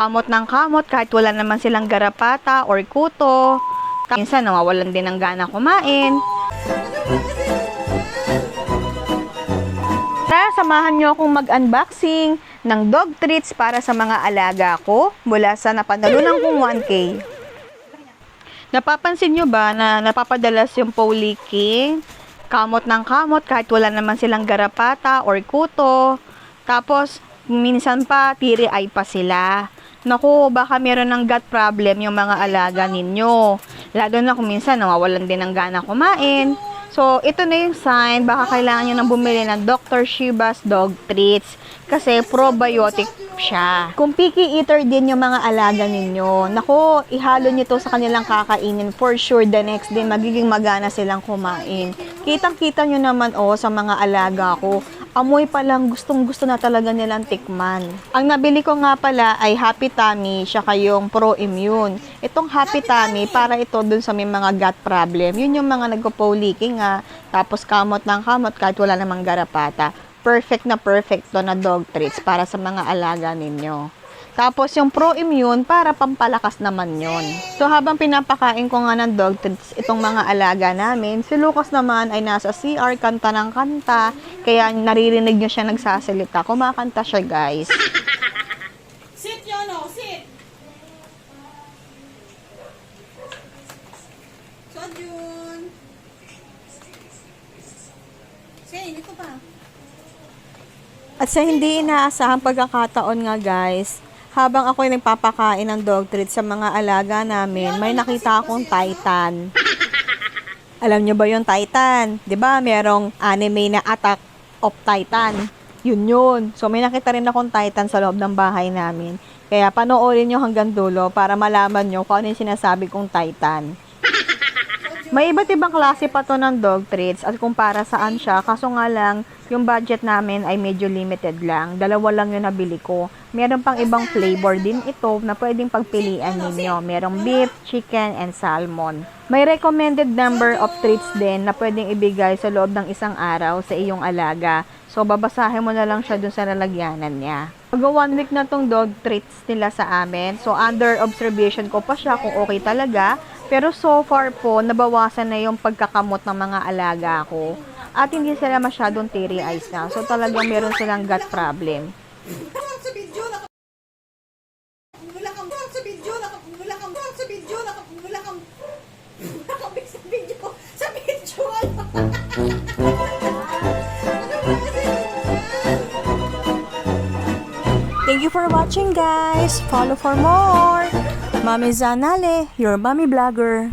kamot ng kamot kahit wala naman silang garapata or kuto. Minsan nawawalan din ng gana kumain. Tara, samahan niyo akong mag-unboxing ng dog treats para sa mga alaga ko mula sa napanalunan kong 1K. Napapansin nyo ba na napapadalas yung paw licking? Kamot ng kamot kahit wala naman silang garapata or kuto. Tapos, minsan pa, tiri ay pa sila. Naku, baka meron ng gut problem yung mga alaga ninyo. Lalo na kung minsan nawawalan din ng gana kumain. So, ito na yung sign. Baka kailangan nyo nang bumili ng Dr. Shiba's Dog Treats. Kasi probiotic siya. Kung picky eater din yung mga alaga ninyo, nako, ihalo nyo to sa kanilang kakainin. For sure, the next day, magiging magana silang kumain. Kitang-kita nyo naman, oh, sa mga alaga ko. Amoy pa lang, gustong gusto na talaga nilang tikman. Ang nabili ko nga pala ay Happy Tummy, siya kayong Pro Immune. Itong Happy Tummy, para ito dun sa may mga gut problem. Yun yung mga nagpo leaking nga, tapos kamot ng kamot kahit wala namang garapata. Perfect na perfect to na dog treats para sa mga alaga ninyo. Tapos yung Pro Immune para pampalakas naman yon. So habang pinapakain ko nga ng dog treats itong mga alaga namin, si Lucas naman ay nasa CR kanta ng kanta, kaya naririnig niyo siya nagsasalita. Kumakanta siya guys. Sit, Yono, sit. Sojun. Sige, hindi ko pa. At sa hindi inaasahang pagkakataon nga guys, habang ako ay nagpapakain ng dog treats sa mga alaga namin, may nakita akong Titan. Alam nyo ba yung Titan? ba merong anime na Attack of Titan. Yun yun. So may nakita rin akong Titan sa loob ng bahay namin. Kaya panoorin nyo hanggang dulo para malaman nyo kung ano yung sinasabi kong Titan. May iba't ibang klase pa to ng dog treats at kung para saan siya. Kaso nga lang, yung budget namin ay medyo limited lang. Dalawa lang yung nabili ko. Meron pang ibang flavor din ito na pwedeng pagpilian ninyo. Merong beef, chicken, and salmon. May recommended number of treats din na pwedeng ibigay sa loob ng isang araw sa iyong alaga. So, babasahin mo na lang siya dun sa lalagyanan niya. Mag one week na tong dog treats nila sa amin. So, under observation ko pa siya kung okay talaga. Pero so far po, nabawasan na yung pagkakamot ng mga alaga ko. At hindi sila masyadong teary eyes na. So, talagang meron silang gut problem. Tawag sa Thank you for watching guys. Follow for more. Mami Zanale, your mommy vlogger.